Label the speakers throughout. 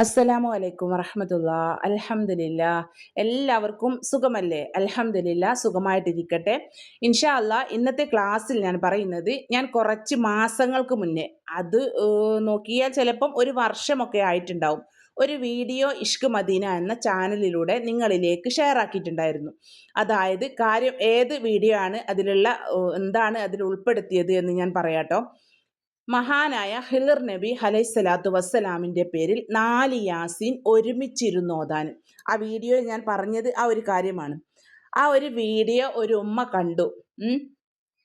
Speaker 1: അസ്സലാമു അലൈക്കും വറഹമത്തുള്ള. അലഹമില്ല എല്ലാവർക്കും സുഖമല്ലേ? അലഹമില്ല സുഖമായിട്ടിരിക്കട്ടെ. ഇൻഷാ അല്ല ഇന്നത്തെ ക്ലാസ്സിൽ ഞാൻ പറയുന്നത് ഞാൻ കുറച്ച് മാസങ്ങൾക്ക് മുന്നേ അത് നോക്കിയാൽ ചിലപ്പം ഒരു വർഷമൊക്കെ ആയിട്ടുണ്ടാവും. ഒരു വീഡിയോ ഇഷ്ക് മദീന എന്ന ചാനലിലൂടെ നിങ്ങളിലേക്ക് ഷെയർ ആക്കിയിട്ടുണ്ടായിരുന്നു. അതായത് കാര്യം ഏത് വീഡിയോ ആണ് അതിലുള്ള എന്താണ് അതിൽ ഉൾപ്പെടുത്തിയത് എന്ന് ഞാൻ പറയാട്ടോ. മഹാനായ ഹിലർ നബി അലൈഹിസ്സലാത്തു വസ്സലാമിന്റെ പേരിൽ നാല് യാസീൻ ഒരുമിച്ചിരുന്നോതാൻ ആ വീഡിയോയിൽ ഞാൻ പറഞ്ഞത് ആ ഒരു കാര്യമാണ്. ആ ഒരു വീഡിയോ ഒരു ഉമ്മ കണ്ടു.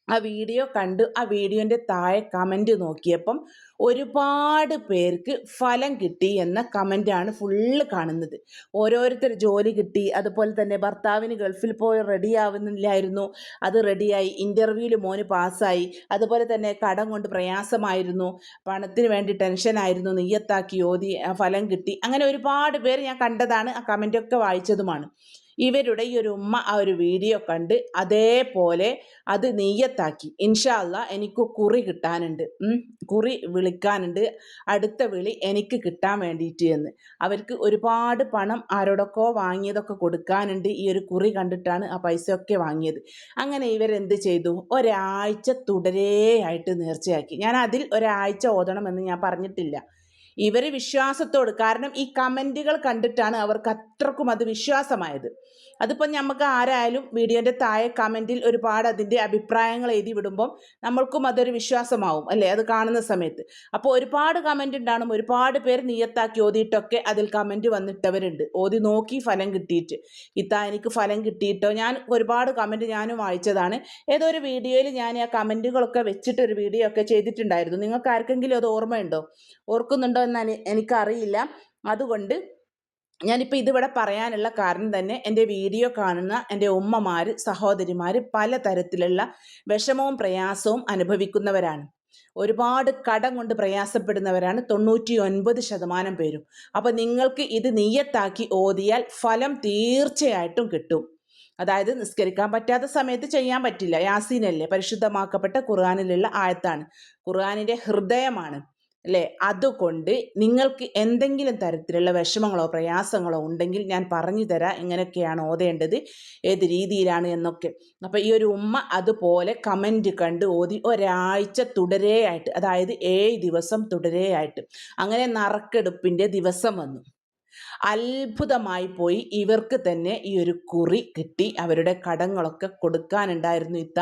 Speaker 1: ആ വീഡിയോ കണ്ടു ആ വീഡിയോന്റെ താഴെ കമന്റ് നോക്കിയപ്പം ഒരുപാട് പേർക്ക് ഫലം കിട്ടി എന്ന കമന്റാണ് ഫുള്ള് കാണുന്നത്. ഓരോരുത്തർ ജോലി കിട്ടി അതുപോലെ തന്നെ ഭർത്താവിന് ഗൾഫിൽ പോയി റെഡി ആവുന്നില്ലായിരുന്നു അത് റെഡിയായി ഇന്റർവ്യൂവിൽ മോന് പാസ്സായി അതുപോലെ തന്നെ കടം കൊണ്ട് പ്രയാസമായിരുന്നു പണത്തിന് വേണ്ടി ടെൻഷനായിരുന്നു നെയ്യത്താക്കി ഓതി ഫലം കിട്ടി അങ്ങനെ ഒരുപാട് പേര് ഞാൻ കണ്ടതാണ് ആ കമന്റൊക്കെ വായിച്ചതുമാണ്. ഇവരുടെ ഈ ഒരു ഉമ്മ ആ ഒരു വീഡിയോ കണ്ട് അതേപോലെ അത് നെയ്യത്താക്കി. ഇൻഷാല്ല എനിക്ക് കുറി കിട്ടാനുണ്ട്. കുറി വിളിക്കാനുണ്ട്. അടുത്ത വിളി എനിക്ക് കിട്ടാൻ വേണ്ടിയിട്ട് എന്ന്. അവർക്ക് ഒരുപാട് പണം ആരോടൊക്കെ വാങ്ങിയതൊക്കെ കൊടുക്കാനുണ്ട്. ഈ ഒരു കുറി കണ്ടിട്ടാണ് ആ പൈസയൊക്കെ വാങ്ങിയത്. അങ്ങനെ ഇവരെന്ത് ചെയ്തു? ഒരാഴ്ച തുടരെയായിട്ട് നേർച്ചയാക്കി. ഞാൻ അതിൽ ഒരാഴ്ച ഓതണമെന്ന് ഞാൻ പറഞ്ഞിട്ടില്ല. ഇവർ വിശ്വാസത്തോട് കാരണം ഈ കമന്റുകൾ കണ്ടിട്ടാണ് അവർക്ക് അത്രക്കും അത് വിശ്വാസമായത്. അതിപ്പോൾ നമുക്ക് ആരായാലും വീഡിയോന്റെ താഴെ കമന്റിൽ ഒരുപാട് അതിന്റെ അഭിപ്രായങ്ങൾ എഴുതി വിടുമ്പം നമ്മൾക്കും അതൊരു വിശ്വാസമാവും അല്ലേ? അത് കാണുന്ന സമയത്ത്. അപ്പോൾ ഒരുപാട് കമന്റ് ഉണ്ടാകും ഒരുപാട് പേര് നിയത്താക്കി ഓതിയിട്ടൊക്കെ അതിൽ കമന്റ് വന്നിട്ടവരുണ്ട്. ഓതി നോക്കി ഫലം കിട്ടിയിട്ട്. ഇത്താ എനിക്ക് ഫലം കിട്ടിയിട്ടോ? ഞാൻ ഒരുപാട് കമന്റ് ഞാനും വായിച്ചതാണ്. ഏതോ ഒരു വീഡിയോയിൽ ഞാൻ ആ കമന്റുകളൊക്കെ വെച്ചിട്ടൊരു വീഡിയോ ഒക്കെ ചെയ്തിട്ടുണ്ടായിരുന്നു. നിങ്ങൾക്ക് ആർക്കെങ്കിലും അത് ഓർമ്മയുണ്ടോ? ഓർക്കുന്നുണ്ടോ എന്ന് എനി- എനിക്കറിയില്ല. അതുകൊണ്ട് ഞാനിപ്പോൾ ഇതിവിടെ പറയാനുള്ള കാരണം തന്നെ എന്റെ വീഡിയോ കാണുന്ന എന്റെ ഉമ്മമാർ സഹോദരിമാർ പല തരത്തിലുള്ള വിഷമവും പ്രയാസവും അനുഭവിക്കുന്നവരാണ്. ഒരുപാട് കടം കൊണ്ട് പ്രയാസപ്പെടുന്നവരാണ്. തൊണ്ണൂറ്റി ഒൻപത് ശതമാനം പേരും. അപ്പോൾ നിങ്ങൾക്ക് ഇത് നീയത്താക്കി ഓതിയാൽ ഫലം തീർച്ചയായിട്ടും കിട്ടും. അതായത് നിസ്കരിക്കാൻ പറ്റാത്ത സമയത്ത് ചെയ്യാൻ പറ്റില്ല. യാസീനല്ലേ പരിശുദ്ധമാക്കപ്പെട്ട ഖുർആാനിലുള്ള ആയത്താണ്. ഖുർആാനിന്റെ ഹൃദയമാണ്. അല്ലേ? അതുകൊണ്ട് നിങ്ങൾക്ക് എന്തെങ്കിലും തരത്തിലുള്ള വിഷമങ്ങളോ പ്രയാസങ്ങളോ ഉണ്ടെങ്കിൽ ഞാൻ പറഞ്ഞു തരാം എങ്ങനെയൊക്കെയാണ് ഓതേണ്ടത് ഏത് രീതിയിലാണ് എന്നൊക്കെ. അപ്പോൾ ഈ ഒരു ഉമ്മ അതുപോലെ കമന്റ് കണ്ട് ഓതി ഒരാഴ്ച തുടരെയായിട്ട് അതായത് ഏഴ് ദിവസം തുടരെയായിട്ട്. അങ്ങനെ നറുക്കെടുപ്പിന്റെ ദിവസം വന്നു. അത്ഭുതമായി പോയി. ഇവർക്ക് തന്നെ ഈ ഒരു കുറി കിട്ടി. അവരുടെ കടങ്ങളൊക്കെ കൊടുക്കാനുണ്ടായിരുന്നു ഇത്ത.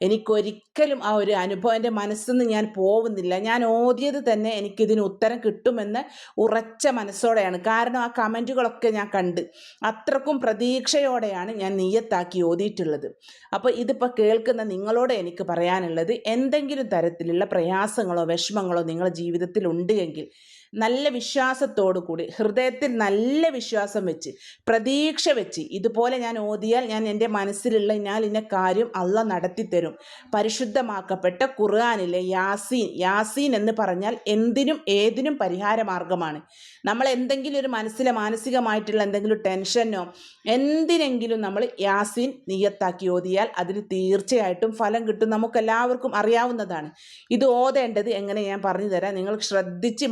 Speaker 1: എനിക്കൊരിക്കലും ആ ഒരു അനുഭവം എന്റെ മനസ്സിൽ ഞാൻ പോകുന്നില്ല ഞാൻ ഓതിയത് തന്നെ എനിക്കിതിന് ഉത്തരം കിട്ടുമെന്ന് ഉറച്ച മനസ്സോടെയാണ്. കാരണം ആ കമന്റുകളൊക്കെ ഞാൻ കണ്ട്. അത്രക്കും പ്രതീക്ഷയോടെയാണ് ഞാൻ നീയത്താക്കി ഓതിയിട്ടുള്ളത്. അപ്പോൾ ഇതിപ്പോൾ കേൾക്കുന്ന നിങ്ങളോട് എനിക്ക് പറയാനുള്ളത് എന്തെങ്കിലും തരത്തിലുള്ള പ്രയാസങ്ങളോ വിഷമങ്ങളോ നിങ്ങളുടെ ജീവിതത്തിൽ ഉണ്ട് എങ്കിൽ നല്ല വിശ്വാസത്തോടു കൂടി ഹൃദയത്തിൽ നല്ല വിശ്വാസം വെച്ച് പ്രതീക്ഷ വെച്ച് ഇതുപോലെ ഞാൻ ഓതിയാൽ ഞാൻ എന്റെ മനസ്സിലുള്ള ഞാൻ ഇന്ന കാര്യം അള്ള നടത്തിത്തരും. പരിശുദ്ധമാക്കപ്പെട്ട ഖുർആാനിലെ യാസീൻ യാസീൻ എന്ന് പറഞ്ഞാൽ എന്തിനും ഏതിനും പരിഹാര മാർഗമാണ് നമ്മൾ എന്തെങ്കിലും ഒരു മനസ്സിലെ മാനസികമായിട്ടുള്ള എന്തെങ്കിലും ടെൻഷനോ എന്തിനെങ്കിലും നമ്മൾ യാസീൻ നിയത്താക്കി ഓതിയാൽ അതിന് തീർച്ചയായിട്ടും ഫലം കിട്ടും. നമുക്കെല്ലാവർക്കും അറിയാവുന്നതാണ്. ഇത് ഓതേണ്ടത് എങ്ങനെ ഞാൻ പറഞ്ഞു തരാം. നിങ്ങൾ ശ്രദ്ധിച്ച്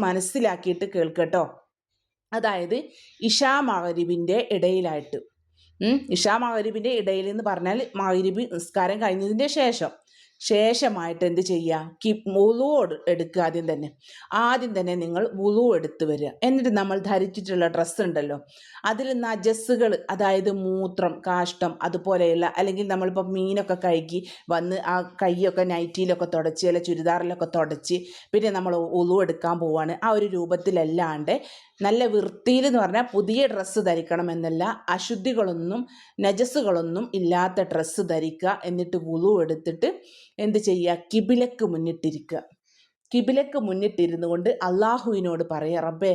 Speaker 1: മനസ്സിലാക്കിയിട്ട് കേൾക്കട്ടോ. അതായത് ഇഷാ മഹരിബിന്റെ ഇടയിലായിട്ട്. ഇഷാ മഹരിബിന്റെ ഇടയിൽ എന്ന് പറഞ്ഞാൽ മഹരിബ് നിസ്കാരം കഴിഞ്ഞതിന്റെ ശേഷം. ശേഷമായിട്ട് എന്ത് ചെയ്യുക? കി മുളു എടുക്കുക ആദ്യം തന്നെ. ആദ്യം തന്നെ നിങ്ങൾ മുളു എടുത്ത് വരിക. എന്നിട്ട് നമ്മൾ ധരിച്ചിട്ടുള്ള ഡ്രസ്സ് ഉണ്ടല്ലോ. അതിൽ നജസ്സുകൾ അതായത് മൂത്രം കാഷ്ടം അതുപോലെയുള്ള അല്ലെങ്കിൽ നമ്മളിപ്പോൾ മീനൊക്കെ കഴുകി വന്ന് ആ കൈയൊക്കെ നൈറ്റിയിലൊക്കെ തുടച്ച് അല്ലെ ചുരിദാറിലൊക്കെ തുടച്ച് പിന്നെ നമ്മൾ ഉളു എടുക്കാൻ പോവാണ്. ആ ഒരു രൂപത്തിലല്ലാണ്ട് നല്ല വൃത്തിയിൽ എന്ന് പറഞ്ഞാൽ പുതിയ ഡ്രസ്സ് ധരിക്കണം എന്നല്ല അശുദ്ധികളൊന്നും നജസ്സുകളൊന്നും ഇല്ലാത്ത ഡ്രസ്സ് ധരിക്കുക എന്നിട്ട് വുളു എടുത്തിട്ട് എന്ത് ചെയ്യുക? കിബിലക്ക് മുന്നിട്ടിരിക്കുക. കിബിലക്ക് മുന്നിട്ടിരുന്നു കൊണ്ട് അള്ളാഹുവിനോട് പറയുക റബ്ബേ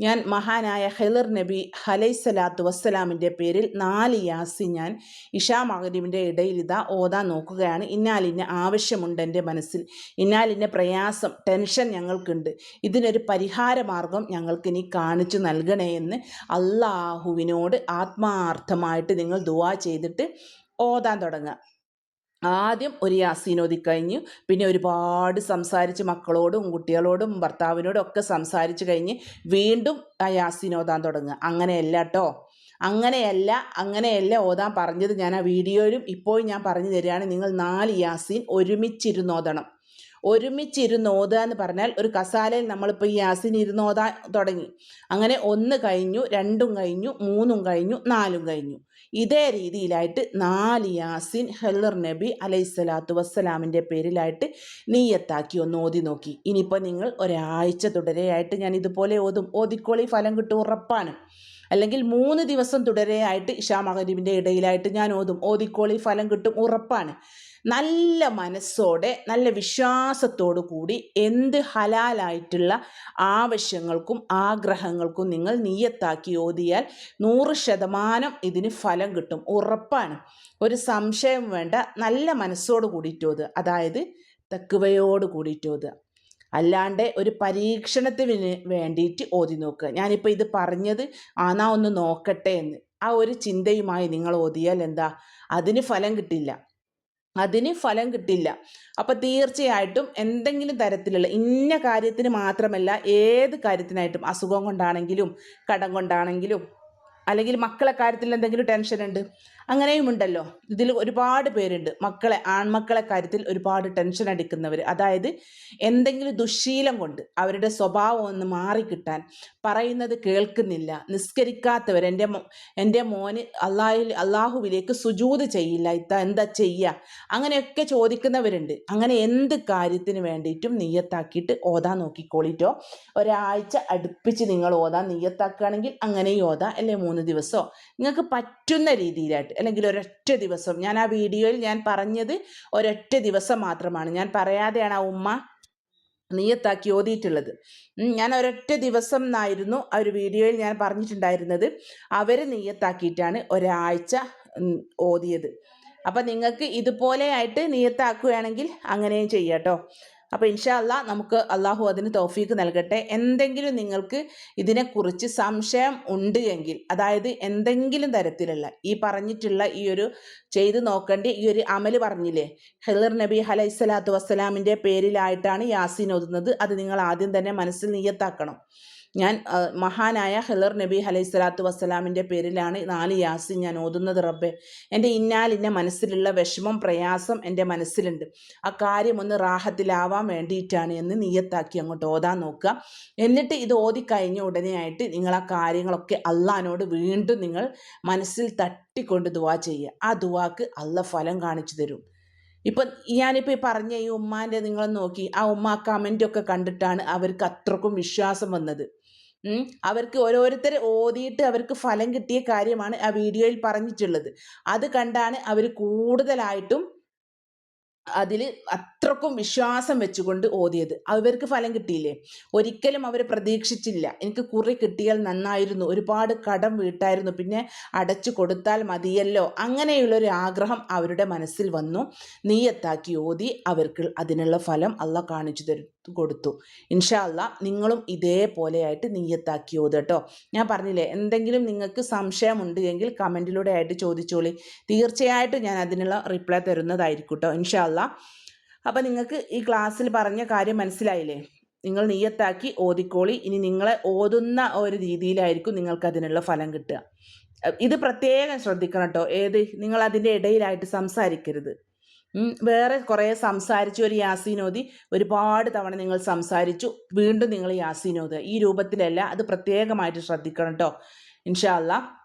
Speaker 1: ഞാൻ മഹാനായ ഹെലർ നബി അലൈസലാത്തു വസ്സലാമിന്റെ പേരിൽ നാല് യാസി ഞാൻ ഇഷാ മകരിബിന്റെ ഇടയിൽ ഇതാ ഓതാൻ നോക്കുകയാണ്. ഇന്നാലിന്റെ ആവശ്യമുണ്ട് എന്റെ മനസ്സിൽ. ഇന്നാലിന്റെ പ്രയാസം ടെൻഷൻ ഞങ്ങൾക്കുണ്ട്. ഇതിനൊരു പരിഹാര മാർഗം ഞങ്ങൾക്ക് ഇനി കാണിച്ചു നൽകണേ എന്ന് അള്ളാഹുവിനോട് ആത്മാർത്ഥമായിട്ട് നിങ്ങൾ ദുവാ ചെയ്തിട്ട് ഓതാൻ തുടങ്ങുക. ആദ്യം ഒരു യാസീൻ കഴിഞ്ഞ് പിന്നെ ഒരുപാട് സംസാരിച്ച് മക്കളോടും കുട്ടികളോടും ഭർത്താവിനോടും ഒക്കെ സംസാരിച്ച് കഴിഞ്ഞ് വീണ്ടും ആ യാസീൻ തുടങ്ങുക. അങ്ങനെയല്ല കേട്ടോ അങ്ങനെയല്ല അങ്ങനെയല്ല ഓതാൻ പറഞ്ഞത് ഞാൻ ആ വീഡിയോയിലും ഇപ്പോഴും ഞാൻ പറഞ്ഞു തരികയാണ്. നിങ്ങൾ നാല് യാസീൻ ഒരുമിച്ചിരുന്ന് ഓതണം ഒരുമിച്ചിരുന്ന് ഓതുക എന്ന് പറഞ്ഞാൽ ഒരു കസാലയിൽ നമ്മളിപ്പോൾ ഈ യാസിൻ ഇരുന്ന് ഓതാൻ തുടങ്ങി. അങ്ങനെ ഒന്ന് കഴിഞ്ഞു രണ്ടും കഴിഞ്ഞു മൂന്നും കഴിഞ്ഞു നാലും കഴിഞ്ഞു. ഇതേ രീതിയിലായിട്ട് നാല് യാസിൻ ഹെല്ലർ നബി അലൈഹിസ്സലാത്തു വസ്സലാമിന്റെ പേരിലായിട്ട് നീയത്താക്കി ഒന്ന് ഓതി നോക്കി. ഇനിയിപ്പോൾ നിങ്ങൾ ഒരാഴ്ച തുടരെയായിട്ട് ഞാൻ ഇതുപോലെ ഓതും. ഓതിക്കോളി ഫലം കിട്ടും ഉറപ്പാണ്. അല്ലെങ്കിൽ മൂന്ന് ദിവസം തുടരെയായിട്ട് ഇഷാ മഹരീബിന്റെ ഇടയിലായിട്ട് ഞാൻ ഓതും. ഓതിക്കോളി ഫലം കിട്ടും ഉറപ്പാണ്. നല്ല മനസ്സോടെ നല്ല വിശ്വാസത്തോടു കൂടി എന്ത് ഹലാലായിട്ടുള്ള ആവശ്യങ്ങൾക്കും ആഗ്രഹങ്ങൾക്കും നിങ്ങൾ നീയത്താക്കി ഓതിയാൽ നൂറ് ശതമാനം ഇതിന് ഫലം കിട്ടും. ഉറപ്പാണ്. ഒരു സംശയം വേണ്ട നല്ല മനസ്സോട് കൂടിയിട്ടോത് അതായത് തക്കുവയോട് കൂടിയിട്ടോത് അല്ലാണ്ട് ഒരു പരീക്ഷണത്തിന് വേണ്ടിയിട്ട് ഓതി നോക്കുക. ഞാനിപ്പോൾ ഇത് പറഞ്ഞത് ആന്നാ ഒന്ന് നോക്കട്ടെ എന്ന്. ആ ഒരു ചിന്തയുമായി നിങ്ങൾ ഓതിയാൽ എന്താ? അതിന് ഫലം കിട്ടില്ല. അതിന് ഫലം കിട്ടില്ല. അപ്പം തീർച്ചയായിട്ടും എന്തെങ്കിലും തരത്തിലുള്ള ഇന്ന കാര്യത്തിന് മാത്രമല്ല ഏത് കാര്യത്തിനായിട്ടും അസുഖം കൊണ്ടാണെങ്കിലും കടം കൊണ്ടാണെങ്കിലും അല്ലെങ്കിൽ മക്കളെ കാര്യത്തിൽ എന്തെങ്കിലും ടെൻഷൻ ഉണ്ട് അങ്ങനെയും ഉണ്ടല്ലോ ഇതിൽ ഒരുപാട് പേരുണ്ട്. മക്കളെ ആൺമക്കളെ കാര്യത്തിൽ ഒരുപാട് ടെൻഷൻ അടിക്കുന്നവർ അതായത് എന്തെങ്കിലും ദുശീലം കൊണ്ട് അവരുടെ സ്വഭാവം ഒന്ന് മാറിക്കിട്ടാൻ പറയുന്നത് കേൾക്കുന്നില്ല. നിസ്കരിക്കാത്തവർ എന്റെ എന്റെ മോന് അള്ളാഹിൽ അള്ളാഹുവിലേക്ക് സുജൂത് ചെയ്യില്ല. ഇത്ത എന്താ ചെയ്യുക അങ്ങനെയൊക്കെ ചോദിക്കുന്നവരുണ്ട്. അങ്ങനെ എന്ത് കാര്യത്തിന് വേണ്ടിയിട്ടും നീയത്താക്കിയിട്ട് ഓതാൻ നോക്കിക്കോളിട്ടോ. ഒരാഴ്ച അടുപ്പിച്ച് നിങ്ങൾ ഓതാൻ നീയത്താക്കുകയാണെങ്കിൽ അങ്ങനെ ഓതാം. അല്ലെ മൂന്ന് ദിവസമോ നിങ്ങൾക്ക് പറ്റുന്ന രീതിയിലായിട്ട്. അല്ലെങ്കിൽ ഒരൊറ്റ ദിവസം. ഞാൻ ആ വീഡിയോയിൽ ഞാൻ പറഞ്ഞത് ഒരൊറ്റ ദിവസം മാത്രമാണ്. ഞാൻ പറയാതെയാണ് ആ ഉമ്മ നീയത്താക്കി ഓതിയിട്ടുള്ളത്. ഞാൻ ഒരൊറ്റ ദിവസം എന്നായിരുന്നു ആ ഒരു വീഡിയോയിൽ ഞാൻ പറഞ്ഞിട്ടുണ്ടായിരുന്നത്. അവർ നീയത്താക്കിയിട്ടാണ് ഒരാഴ്ച ഓതിയത്. അപ്പം നിങ്ങൾക്ക് ഇതുപോലെ ആയിട്ട് നീയത്താക്കുകയാണെങ്കിൽ അങ്ങനെയും ചെയ്യാം കേട്ടോ അപ്പോൾ ഇൻഷാ അല്ലാ നമുക്ക് അള്ളാഹു അതിന് തോഫീക്ക് നൽകട്ടെ. എന്തെങ്കിലും നിങ്ങൾക്ക് ഇതിനെക്കുറിച്ച് സംശയം ഉണ്ട് എങ്കിൽ അതായത് എന്തെങ്കിലും തരത്തിലുള്ള ഈ പറഞ്ഞിട്ടുള്ള ഈ ഒരു ചെയ്ത് നോക്കേണ്ട ഈ ഒരു അമൽ പറഞ്ഞില്ലേ? ഹെലർ നബി അലൈഹി സ്വലാത്തു വസ്സലാമിന്റെ പേരിലായിട്ടാണ് യാസീൻ ഓതുന്നത്. അത് നിങ്ങൾ ആദ്യം തന്നെ മനസ്സിൽ നീയത്താക്കണം. ഞാൻ മഹാനായ ഹിലർ നബി അലൈഹി സ്വലാത്തു വസ്സലാമിന്റെ പേരിലാണ് നാല് യാസിൻ ഞാൻ ഓതുന്നത് റബ്ബെ. എന്റെ ഇന്നാലിന്റെ മനസ്സിലുള്ള വിഷമം പ്രയാസം എന്റെ മനസ്സിലുണ്ട്. ആ കാര്യം ഒന്ന് റാഹത്തിലാവാൻ വേണ്ടിയിട്ടാണ് എന്ന് നീയത്താക്കി അങ്ങോട്ട് ഓതാൻ നോക്കുക. എന്നിട്ട് ഇത് ഓതിക്കഴിഞ്ഞ ഉടനെയായിട്ട് നിങ്ങൾ ആ കാര്യങ്ങളൊക്കെ അള്ളഹാനോട് വീണ്ടും നിങ്ങൾ മനസ്സിൽ തട്ടിക്കൊണ്ട് ദുവാ ചെയ്യുക. ആ ദുവാക്ക് അള്ള ഫലം കാണിച്ചു തരും. ഇപ്പം ഞാനിപ്പോൾ ഈ പറഞ്ഞ ഈ ഉമ്മാന്റെ നിങ്ങൾ നോക്കി. ആ ഉമ്മ കമന്റ് ഒക്കെ കണ്ടിട്ടാണ് അവർക്ക് അത്രക്കും വിശ്വാസം വന്നത്. അവർക്ക് ഓരോരുത്തർ ഓതിയിട്ട് അവർക്ക് ഫലം കിട്ടിയ കാര്യമാണ് ആ വീഡിയോയിൽ പറഞ്ഞിട്ടുള്ളത്. അത് കണ്ടാണ് അവർ കൂടുതലായിട്ടും അതിൽ അത്രക്കും വിശ്വാസം വെച്ചുകൊണ്ട് ഓതിയത്. അവർക്ക് ഫലം കിട്ടിയില്ലേ? ഒരിക്കലും അവർ പ്രതീക്ഷിച്ചില്ല. എനിക്ക് കുറി കിട്ടിയാൽ നന്നായിരുന്നു. ഒരുപാട് കടം വീട്ടായിരുന്നു. പിന്നെ അടച്ചു കൊടുത്താൽ മതിയല്ലോ. അങ്ങനെയുള്ളൊരു ആഗ്രഹം അവരുടെ മനസ്സിൽ വന്നു. നീയത്താക്കി ഓതി. അവർക്ക് അതിനുള്ള ഫലം അല്ല കാണിച്ചു തരും. കൊടുത്തു. ഇൻഷാ അല്ല നിങ്ങളും ഇതേപോലെയായിട്ട് നീയത്താക്കി കേട്ടോ. ഞാൻ പറഞ്ഞില്ലേ എന്തെങ്കിലും നിങ്ങൾക്ക് സംശയമുണ്ട് എങ്കിൽ കമന്റിലൂടെ ആയിട്ട് ചോദിച്ചോളി. തീർച്ചയായിട്ടും ഞാൻ അതിനുള്ള റിപ്ലൈ തരുന്നതായിരിക്കും കേട്ടോ ഇൻഷാ അല്ല. അപ്പോൾ നിങ്ങൾക്ക് ഈ ക്ലാസ്സിൽ പറഞ്ഞ കാര്യം മനസ്സിലായില്ലേ? നിങ്ങൾ നീയത്താക്കി ഓതിക്കോളി. ഇനി നിങ്ങളെ ഓതുന്ന ഒരു രീതിയിലായിരിക്കും നിങ്ങൾക്ക് അതിനുള്ള ഫലം കിട്ടുക. ഇത് പ്രത്യേകം ശ്രദ്ധിക്കണം കേട്ടോ. ഏത്? നിങ്ങൾ അതിന്റെ ഇടയിലായിട്ട് സംസാരിക്കരുത്. വേറെ കുറേ സംസാരിച്ചു ഒരു യാസീനോദി. ഒരുപാട് തവണ നിങ്ങൾ സംസാരിച്ചു. വീണ്ടും നിങ്ങൾ യാസീനോദ്. ഈ രൂപത്തിലല്ല അത് പ്രത്യേകമായിട്ട് ശ്രദ്ധിക്കണം കേട്ടോ ഇൻഷാല്ല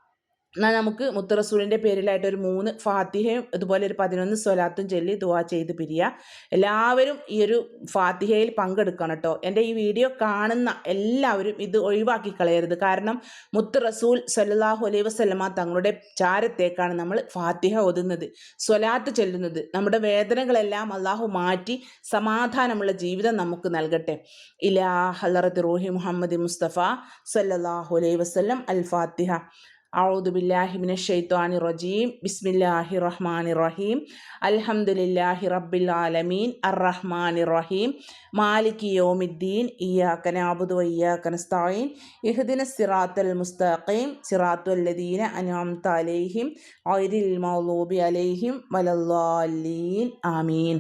Speaker 1: എന്നാൽ നമുക്ക് മുത്തറസൂലിന്റെ പേരിലായിട്ട് ഒരു മൂന്ന് ഫാത്തിഹയും അതുപോലെ ഒരു പതിനൊന്ന് സ്വലാത്തും ചൊല്ലി ദുവാ ചെയ്ത് പിരിയുക എല്ലാവരും ഈ ഒരു ഫാത്തിഹയിൽ പങ്കെടുക്കണം കേട്ടോ എന്റെ ഈ വീഡിയോ കാണുന്ന എല്ലാവരും ഇത് ഒഴിവാക്കി കളയരുത്. കാരണം മുത്ത് റസൂൽ സല്ലാഹു അലൈ വസ്ലമ തങ്ങളുടെ ചാരത്തേക്കാണ് നമ്മൾ ഫാത്തിഹ ഒതുന്നത് സ്വലാത്ത് ചൊല്ലുന്നത്. നമ്മുടെ വേദനകളെല്ലാം അള്ളാഹു മാറ്റി സമാധാനമുള്ള ജീവിതം നമുക്ക് നൽകട്ടെ. ഇലാ ഹലറത്ത് റോഹി മുഹമ്മദ് മുസ്തഫ സല്ലാഹു അലൈ വസ്ലം അൽ ഫാത്തിഹ. അഊദു ബില്ലാഹിമിന് ഷെയ്ത്വാനി റജീം ബിസ്മില്ലാഹി റഹ്മാൻ റഹീം അൽഹംദുലില്ലാഹി റബ്ബിൽ ആലമീൻ അർ റഹ്മാൻ റഹീം മാലിക് യോമിദ്ദീൻ ഇയാക്കൻ ആബുദു ഇയാക്കൻ സ്ഥായിൻ ഇഹ്ദിന സിറാത്തൽ മുസ്തഖീം സിറാത്തുല്ലദീന അനാംത അലൈഹിം ഐരിൽ മൗലൂബി അലൈഹിം വലല്ലാലീൻ ആമീൻ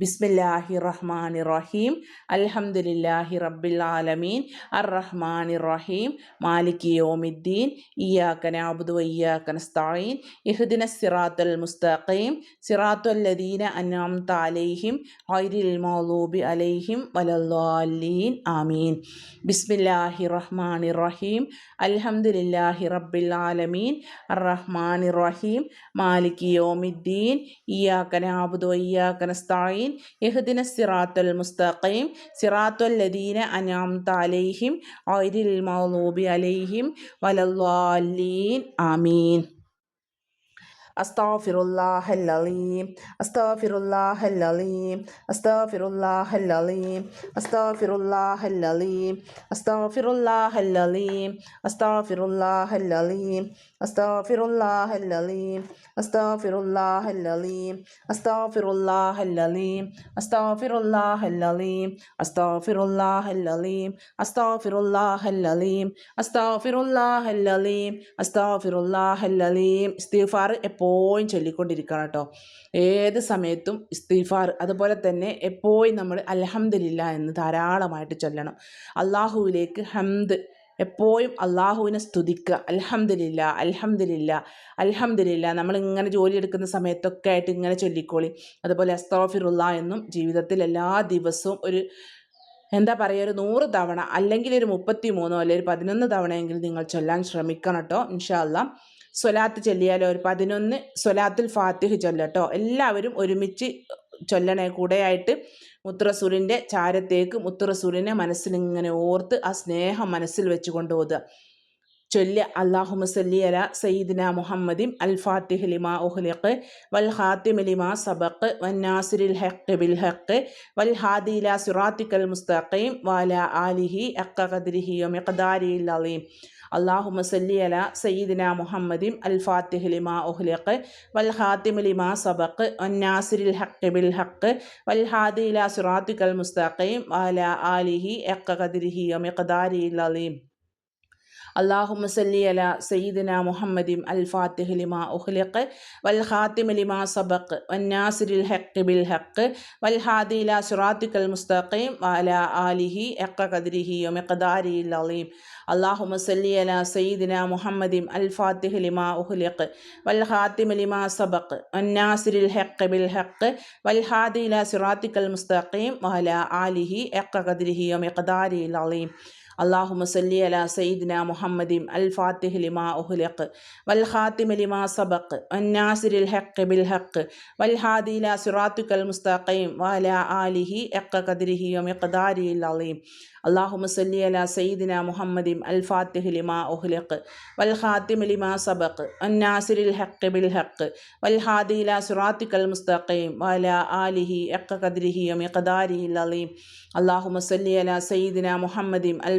Speaker 1: ബിസ്മില്ലാഹി റഹ്മാനി റഹീം അലഹമുല്ലാഹി റബ്ബിൽ ആലമീൻ. അർ റഹ്മാൻ റഹീം മാലിക് യോമിദ്ദീൻ. ഇയാക്കൻ അബുദു വയ്യാക്കൻ സ്ഥായീൻ ഇഹ്ദിന സിറാത്തുൽ മുസ്തഖീം. സിറാത്തുല്ലദീന അനാംത അലൈഹിം. ഐരിൽ മൗലൂബി അലൈഹിം. വലല്ലാലീൻ ആമീൻ. ബിസ്മില്ലാഹി റഹ്മാനി റഹീം അലഹമുല്ലാഹി റബ്ബിൽ ആലമീൻ. അർ റഹ്മാൻ റഹീം മാലിക് യോമിദ്ദീൻ. ഇയാക്കൻ അബുദു വയ്യാക്കൻ സ്ഥായീൻ الضالين اهدنا الصراط المستقيم صراط الذين أنعمت عليهم غير المغلوب عليهم ولا الضالين آمين. أستغفر الله العظيم أستغفر الله العظيم أستغفر الله العظيم أستغفر الله العظيم أستغفر الله العظيم أستغفر الله العظيم. أستغفر الله العظيم أستغفر الله العظيم أستغفر الله العظيم أستغفر الله العظيم أستغفر الله العظيم أستغفر الله العظيم أستغفر الله العظيم أستغفر الله العظيم ഇസ്തിഗ്ഫാർ എപ്പോഴും ചൊല്ലിക്കൊണ്ടിരിക്കണം കേട്ടോ ഏത് സമയത്തും ഇസ്തിഗ്ഫാർ അതുപോലെ തന്നെ എപ്പോഴും നമ്മൾ അൽഹംദുലില്ല എന്ന് ധാരാളമായിട്ട് ചൊല്ലണം അള്ളാഹുവിലേക്ക് ഹംദ് എപ്പോഴും അള്ളാഹുവിനെ സ്തുതിക്കുക. അൽഹംദുലില്ല അൽഹംദുലില്ല അൽഹംദുലില്ല. നമ്മളിങ്ങനെ ജോലി എടുക്കുന്ന സമയത്തൊക്കെ ആയിട്ട് ഇങ്ങനെ ചൊല്ലിക്കോളി. അതുപോലെ അസ്തോഫിറുള്ള എന്നും ജീവിതത്തിൽ എല്ലാ ദിവസവും ഒരു എന്താ പറയുക ഒരു നൂറ് തവണ അല്ലെങ്കിൽ ഒരു മുപ്പത്തി മൂന്നോ അല്ലെങ്കിൽ ഒരു പതിനൊന്ന് തവണയെങ്കിലും നിങ്ങൾ ചൊല്ലാൻ ശ്രമിക്കണം കേട്ടോ ഇൻഷാല്ല സ്വലാത്ത് ചൊല്ലിയാലോ ഒരു പതിനൊന്ന് സ്വലാത്തിൽ ഫാത്തിഹ് ചൊല്ലട്ടോ. എല്ലാവരും ഒരുമിച്ച് ചൊല്ലണേ കൂടെയായിട്ട് മുത്തുറസൂലിന്റെ ചാരത്തേക്ക് മുത്തുറസൂരിനെ മനസ്സിലിങ്ങനെ ഓർത്ത് ആ സ്നേഹം മനസ്സിൽ വെച്ച് കൊണ്ടുപോകുക ചൊല്ല് അള്ളാഹു മുസല്ലി അല സയ്യിദിന മുഹമ്മദിം അൽ ഫാത്തിഹ് ലിമാ ഉഹ്ലിഖ് വൽ ഹാത്തിം ലിമാ വൻ വന്നാസിരിൽ ഹഖ് ബിൽ ഹഖ് വൽ ഹാദില സുറാത്തിക്കൽ മുസ്തഖീം വാല ആലിഹി അക്ക ഖദ്രിഹി അലീം. അള്ളാഹു മസല്ലി അല സയ്യിദിന മുഹമ്മദിം അൽ ഫാത്തിഹ് ലിമാ ഉഹ്ലിഖ് വൽ ഹാത്തിമ് ലിമാ സബക്ക് അന്നാസിരിൽ ഹക്ക് ബിൽ ഹക്ക് വൽ ഹാദില സിറാത്തിക്കൽ മുസ്തഖീം വല ആലിഹി എക്ക കദിരിഹി അമിഖദാരി അലീം. അള്ളാഹു മസല്ലി അല സയ്യിദിന മുഹമ്മദിം അൽ ഫാത്തിഹ് ലിമ ഉഹ്ലിഖ് വൽ ഖാത്തിമ ലിമ സബഖ് വന്നാസിരിൽ ഹഖ് ബിൽ ഹഖ് വൽ ഹാദി ഇല സുറാത്തിക്കൽ മുസ്തഖീം വല ആലിഹി എക്ക കദിരിഹി ഒമിഖദാരി അലീം. അള്ളാഹു മസല്ലി അല സയ്യിദിന മുഹമ്മദിം അൽ ഫാത്തിഹ് ലിമ ഉഹ്ലിഖ് വൽ ഖാത്തിമ ലിമ സബഖ് വന്നാസിരിൽ ഹഖ് ബിൽ ഹഖ് വൽ ഹാദി ഇല സുറാത്തിക്കൽ മുസ്തഖീം വല ആലിഹി എക്ക കദിരിഹി ഒമിഖദാരി അലീം. അള്ളാഹു മസല്ലി അല സയ്യിദ്ന മുഹമ്മദിം അൽ ഫാത്തിഹ് ലിമാ ഉഹ്ലഖ് വൽ ഖാത്തിമ ലിമാ സബഖ് വന്നാസിരിൽ ഹഖ് ബിൽ ഹഖ് വൽ ഹാദില സിറാത്തുക്കൽ മുസ്തഖീം വല ആലിഹി എക്ക കദിരിഹി വമിഖ്ദാരി അലീം. അള്ളാഹു മസല്ലി അല സയ്യിദ്ന മുഹമ്മദിം അൽ ഫാത്തിഹ് ലിമാ ഉഹ്ലഖ് വൽ ഖാത്തിമ ലിമാ സബഖ് വന്നാസിരിൽ ഹഖ് ബിൽ ഹഖ് വൽ ഹാദില സിറാത്തുക്കൽ മുസ്തഖീം വല ആലിഹി എക്ക കദിരിഹി വമിഖ്ദാരി അലീം. അള്ളാഹു മസല്ലി അല സയ്യിദ്ന മുഹമ്മദിം അൽ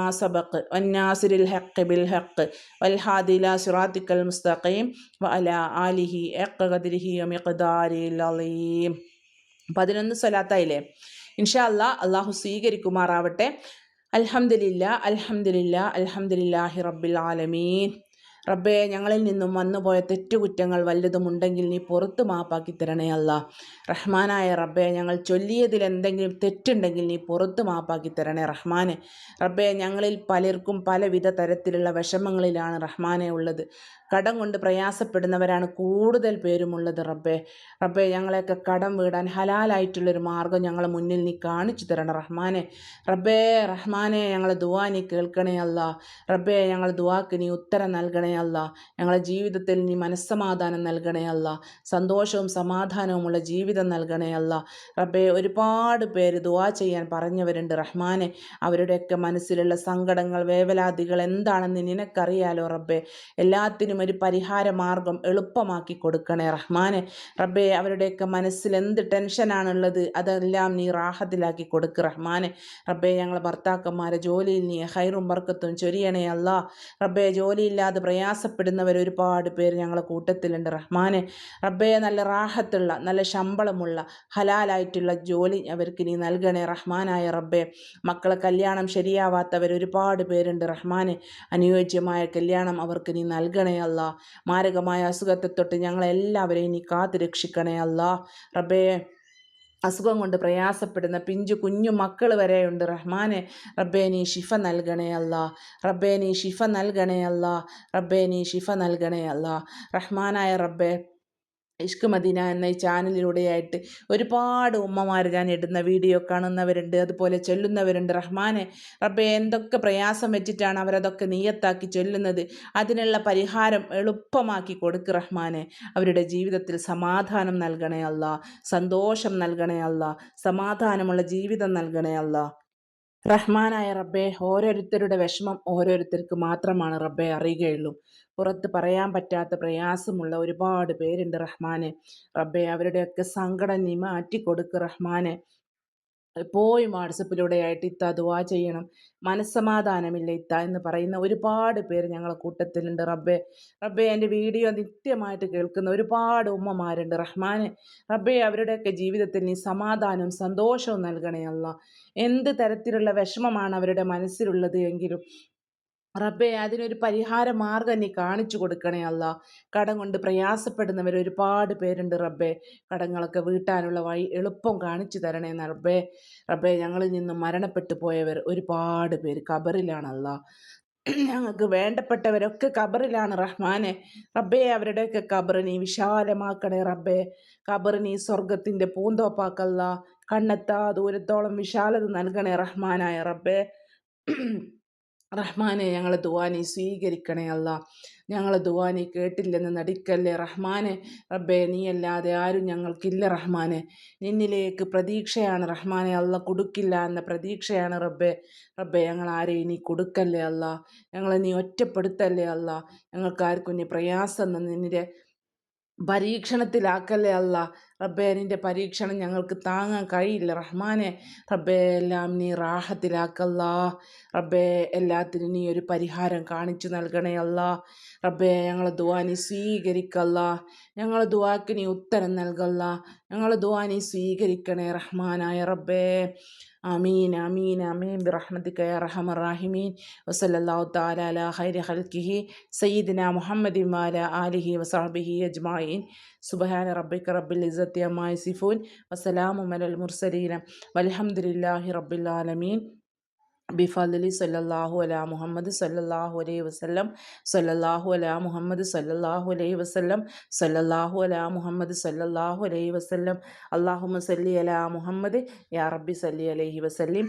Speaker 1: മാ സബക്ക് വന്നാസിരിൽ ഹക്ക് ബിൽ ഹക്ക് വൽഹാദില സിറാത്തിക്കൽ മുസ്തഖീം വഅല ആലിഹി എക്ക കദിരിഹി മിഖ്ദാരിൽ അലീം പതിനൊന്ന് സ്വലാത്തായില്ലേ? ഇൻഷാ അല്ലാ അള്ളാഹു സ്വീകരിക്കുമാറാവട്ടെ. അൽഹംദില്ല അൽഹംദില്ല അൽഹംദില്ലാഹി റബ്ബിൽ ആലമീൻ. റബ്ബേ ഞങ്ങളിൽ നിന്നും വന്നുപോയ തെറ്റുകുറ്റങ്ങൾ വല്ലതുമുണ്ടെങ്കിൽ നീ പുറത്ത് മാപ്പാക്കി തരണേ അല്ല. റഹ്മാനായ റബ്ബേ ഞങ്ങൾ ചൊല്ലിയതിൽ എന്തെങ്കിലും തെറ്റുണ്ടെങ്കിൽ നീ പുറത്ത് മാപ്പാക്കി തരണേ റഹ്മാനെ. റബ്ബേ ഞങ്ങളിൽ പലർക്കും പലവിധ തരത്തിലുള്ള വിഷമങ്ങളിലാണ് റഹ്മാനെ ഉള്ളത്. കടം കൊണ്ട് പ്രയാസപ്പെടുന്നവരാണ് കൂടുതൽ പേരുമുള്ളത് റബ്ബേ. റബ്ബേ ഞങ്ങളെയൊക്കെ കടം വീടാൻ ഹലാലായിട്ടുള്ളൊരു മാർഗം ഞങ്ങളെ മുന്നിൽ നീ കാണിച്ചു തരണം റഹ്മാനെ. റബ്ബേ റഹ്മാനെ ഞങ്ങളെ ദുവാ നീ കേൾക്കണേ അല്ല. റബ്ബേ ഞങ്ങൾ ദുവാക്ക് നീ ഉത്തരം നൽകണേ അല്ല. ഞങ്ങളുടെ ജീവിതത്തിൽ നീ മനസ്സമാധാനം നൽകണേ അല്ല. സന്തോഷവും സമാധാനവുമുള്ള ജീവിതം നൽകണേ അല്ല. റബ്ബേ ഒരുപാട് പേര് ദുവാ ചെയ്യാൻ പറഞ്ഞവരുണ്ട് റഹ്മാനെ. അവരുടെയൊക്കെ മനസ്സിലുള്ള സങ്കടങ്ങൾ വേവലാതികൾ എന്താണെന്ന് നിനക്കറിയാലോ റബ്ബെ? എല്ലാത്തിനും ഒരു പരിഹാര മാർഗം എളുപ്പമാക്കി കൊടുക്കണേ റഹ്മാനെ. റബ്ബെ അവരുടെയൊക്കെ മനസ്സിൽ എന്ത് ടെൻഷനാണുള്ളത് അതെല്ലാം നീ റാഹത്തിലാക്കി കൊടുക്ക് റഹ്മാനെ. റബ്ബെ ഞങ്ങളെ ഭർത്താക്കന്മാരെ ജോലിയിൽ നീ ഹൈറും ബർക്കത്തും ചൊരിയണേ അല്ല. റബ്ബെ ജോലിയില്ലാതെ പ്രയാസപ്പെടുന്നവർ ഒരുപാട് പേര് ഞങ്ങളെ കൂട്ടത്തിലുണ്ട്. റഹ്മാനെ റബ്ബയെ നല്ല റാഹത്തുള്ള നല്ല ശമ്പളമുള്ള ഹലാലായിട്ടുള്ള ജോലി അവർക്ക് നീ നൽകണേ. റഹ്മാനായ റബ്ബെ മക്കളെ കല്യാണം ശരിയാവാത്തവർ ഒരുപാട് പേരുണ്ട്. റഹ്മാനെ അനുയോജ്യമായ കല്യാണം അവർക്ക് നീ നൽകണേ അല്ല. മാരകമായ അസുഖത്തെ തൊട്ട് ഞങ്ങളെല്ലാവരെയും നീ കാത്തു രക്ഷിക്കണേ അല്ല. റബ്ബേ അസുഖം കൊണ്ട് പ്രയാസപ്പെടുന്ന പിഞ്ചു കുഞ്ഞു മക്കൾ വരെയുണ്ട്. റഹ്മാനെ റബ്ബേ നീ ഷിഫ നൽകണേ അല്ല. റബ്ബേ നീ ഷിഫ നൽകണേ അല്ല. റബ്ബേ നീ ഷിഫ നൽകണേ അല്ല. റഹ്മാനായ റബ്ബേ ഇഷ്ക് മദീന എന്ന ഈ ചാനലിലൂടെയായിട്ട് ഒരുപാട് ഉമ്മമാർ ഞാൻ ഇടുന്ന വീഡിയോ കാണുന്നവരുണ്ട് അതുപോലെ ചൊല്ലുന്നവരുണ്ട്. റഹ്മാനെ റബ്ബെ എന്തൊക്കെ പ്രയാസം വെച്ചിട്ടാണ് അവരതൊക്കെ നീയത്താക്കി ചൊല്ലുന്നത്? അതിനുള്ള പരിഹാരം എളുപ്പമാക്കി കൊടുക്ക് റഹ്മാനെ. അവരുടെ ജീവിതത്തിൽ സമാധാനം നൽകണേ അല്ല സന്തോഷം നൽകണേ അല്ല സമാധാനമുള്ള ജീവിതം നൽകണേ അല്ല റഹ്മാനായ റബ്ബെ ഓരോരുത്തരുടെ വിഷമം ഓരോരുത്തർക്ക് മാത്രമാണ് റബ്ബെ അറിയുകയുള്ളൂ. പുറത്ത് പറയാൻ പറ്റാത്ത പ്രയാസമുള്ള ഒരുപാട് പേരുണ്ട് റഹ്മാനെ. റബ്ബെ അവരുടെയൊക്കെ സങ്കടം നീ മാറ്റിക്കൊടുക്ക് റഹ്മാനെ. എപ്പോഴും വാട്സപ്പിലൂടെയായിട്ട് ഇത്ത ദുവാ ചെയ്യണം. മനസ്സമാധാനമില്ല ഇത്ത എന്ന് പറയുന്ന ഒരുപാട് പേര് ഞങ്ങളെ കൂട്ടത്തിലുണ്ട്. റബ്ബെ റബ്ബെ എന്റെ വീഡിയോ നിത്യമായിട്ട് കേൾക്കുന്ന ഒരുപാട് ഉമ്മമാരുണ്ട്. റഹ്മാനെ റബ്ബെ അവരുടെയൊക്കെ ജീവിതത്തിൽ സമാധാനവും സന്തോഷവും നൽകണേ അല്ല എന്ത് തരത്തിലുള്ള വിഷമമാണ് അവരുടെ മനസ്സിലുള്ളത് എങ്കിലും റബ്ബേ അതിനൊരു പരിഹാര മാർഗം നീ കാണിച്ചു കൊടുക്കണേ അല്ല. കടം കൊണ്ട് പ്രയാസപ്പെടുന്നവർ ഒരുപാട് പേരുണ്ട് റബ്ബെ. കടങ്ങളൊക്കെ വീട്ടാനുള്ള വഴി എളുപ്പം കാണിച്ചു തരണേ റബ്ബെ. റബ്ബെ ഞങ്ങളിൽ നിന്നും മരണപ്പെട്ടു പോയവർ ഒരുപാട് പേര് കബറിലാണല്ല ഞങ്ങൾക്ക് വേണ്ടപ്പെട്ടവരൊക്കെ കബറിലാണ് റഹ്മാനെ. റബ്ബേ അവരുടെയൊക്കെ കബറിനീ വിശാലമാക്കണേ റബ്ബേ. കബറിനീ സ്വർഗത്തിന്റെ പൂന്തോപ്പാക്കല്ല. കണ്ണെത്താ ദൂരത്തോളം വിശാലത നൽകണേ റഹ്മാനായ റബ്ബേ. റഹ്മാനെ ഞങ്ങളെ ദുവാനി സ്വീകരിക്കണേ അല്ല. ഞങ്ങളെ ദുവാനി കേട്ടില്ലെന്ന് നടിക്കല്ലേ റഹ്മാനെ. റബ്ബെ നീയല്ലാതെ ആരും ഞങ്ങൾക്കില്ല റഹ്മാനെ. നിന്നിലേക്ക് പ്രതീക്ഷയാണ് റഹ്മാനെ. അല്ല കൊടുക്കില്ല എന്ന പ്രതീക്ഷയാണ് റബ്ബെ. റബ്ബെ ഞങ്ങൾ ആരെയും നീ കൊടുക്കല്ലേ അല്ല? ഞങ്ങളെ നീ ഒറ്റപ്പെടുത്തല്ലേ അല്ല? ഞങ്ങൾക്കാർക്കും നീ പ്രയാസം നിന്നിന്റെ പരീക്ഷണത്തിലാക്കല്ലേ അല്ല? റബ്ബേ നിന്റെ പരീക്ഷണം ഞങ്ങൾക്ക് താങ്ങാൻ കഴിയില്ല. റഹ്മാനെ റബ്ബേ എല്ലാം നീ റാഹത്തിലാക്കല്ല. റബ്ബേ എല്ലാത്തിനും നീ ഒരു പരിഹാരം കാണിച്ചു നൽകണേ അല്ല. റബ്ബേ ഞങ്ങളെ ദുവാ നീ സ്വീകരിക്കല്ല. ഞങ്ങളെ ദുവാക്ക് നീ ഉത്തരം നൽകല്ല. ഞങ്ങളെ ദുവാ നീ സ്വീകരിക്കണേ റഹ്മാനായ റബ്ബേ. ആമീൻ ആമീൻ ആമീൻ. ബിറഹ്മതിക യാ റഹമർ റാഹിമീൻ. വസല്ലല്ലാഹു തആല അലാ ഖൈരി ഖൽഖിഹി സയ്യിദിന മുഹമ്മദി മാല ആലിഹി വസാബിഹി അജ്മഈൻ. സുബ്ഹാന റബ്ബിക റബ്ബിൽ ഇസത്തി അമ്മായി യസിഫൂൻ. വസലാമു അലൽ മുർസലീൻ വൽഹംദുലില്ലാഹി റബ്ബിൽ ആലമീൻ. ബിഫലി സല്ലാഹു അല മുഹമ്മദ് സല്ലാഹു അലൈ വസ്ലം സല്ലാഹു അല മുഹമ്മദ് സല്ലാഹു അലൈ വസ്ലം സല്ലാഹു അല മുഹമ്മദ് സല്ലാഹു അലൈ വസ്ലം അള്ളാഹുമ സല്ലി അല മുഹമ്മദ് യാ റബ്ബി സല്ലി അലൈഹി വസല്ലിം.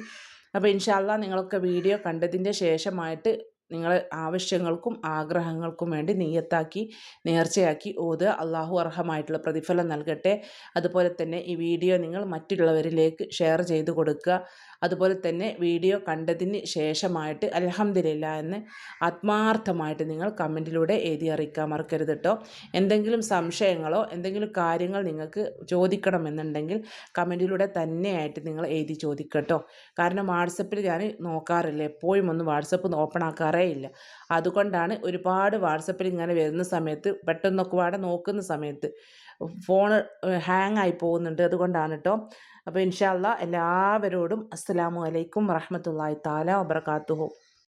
Speaker 1: അപ്പോൾ ഇൻഷാല്ല നിങ്ങളൊക്കെ വീഡിയോ കണ്ടതിന്റെ ശേഷമായിട്ട് നിങ്ങൾ ആവശ്യങ്ങൾക്കും ആഗ്രഹങ്ങൾക്കും വേണ്ടി നീയത്താക്കി നേർച്ചയാക്കി ഓത് അള്ളാഹു അർഹമായിട്ടുള്ള പ്രതിഫലം നൽകട്ടെ. അതുപോലെ തന്നെ ഈ വീഡിയോ നിങ്ങൾ മറ്റുള്ളവരിലേക്ക് ഷെയർ ചെയ്ത് കൊടുക്കുക. അതുപോലെ തന്നെ വീഡിയോ കണ്ടതിന് ശേഷമായിട്ട് അലഹമില്ല എന്ന് ആത്മാർത്ഥമായിട്ട് നിങ്ങൾ കമന്റിലൂടെ എഴുതി അറിയിക്കാൻ മറക്കരുത് കേട്ടോ എന്തെങ്കിലും സംശയങ്ങളോ എന്തെങ്കിലും കാര്യങ്ങൾ നിങ്ങൾക്ക് ചോദിക്കണമെന്നുണ്ടെങ്കിൽ കമന്റിലൂടെ തന്നെയായിട്ട് നിങ്ങൾ എഴുതി ചോദിക്കട്ടോ കാരണം വാട്സപ്പിൽ ഞാൻ നോക്കാറില്ല. എപ്പോഴും ഒന്ന് വാട്സപ്പ് ഓപ്പൺ ആക്കാറേ ഇല്ല അതുകൊണ്ടാണ് ഒരുപാട് വാട്സപ്പിൽ ഇങ്ങനെ വരുന്ന സമയത്ത് പെട്ടെന്നൊക്കെ പാടെ നോക്കുന്ന സമയത്ത് ഫോൺ ഹാങ് ആയി പോകുന്നുണ്ട്. അതുകൊണ്ടാണ് കേട്ടോ അപ്പോൾ ഇൻഷാല്ല എല്ലാവരോടും അസ്സലാമു അലൈക്കും വറഹമത്തല്ലാഹി താല വബർക്കാത്തുഹു